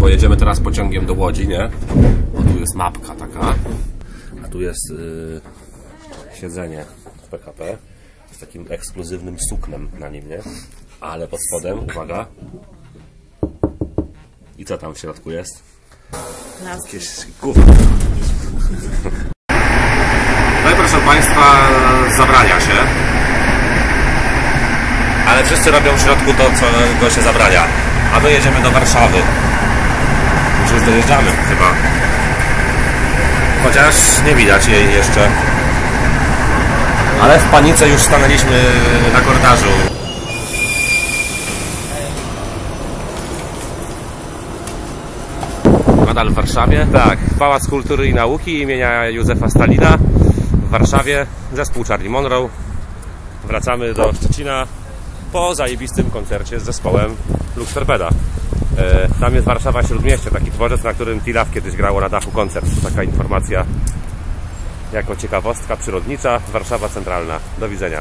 bo jedziemy teraz pociągiem do Łodzi, nie? Bo tu jest mapka taka, a tu jest yy, siedzenie w PKP z takim ekskluzywnym suknem na nim, nie? Ale pod spodem, uwaga. I co tam w środku jest? Jakieś gówno. No i proszę Państwa, zabrania się. Ale wszyscy robią w środku to, co się zabrania. A my jedziemy do Warszawy. Już dojeżdżamy chyba. Chociaż nie widać jej jeszcze. Ale w panice już stanęliśmy na korytarzu. Nadal w Warszawie? Tak, Pałac Kultury i Nauki imienia Józefa Stalina w Warszawie, zespół Charlie Monroe. Wracamy do Szczecina po zajebistym koncercie z zespołem Lux Torpeda. E, tam jest Warszawa Śródmieście, taki dworzec, na którym Tilaf kiedyś grało na dachu koncert. Taka informacja jako ciekawostka przyrodnicza. Warszawa Centralna. Do widzenia.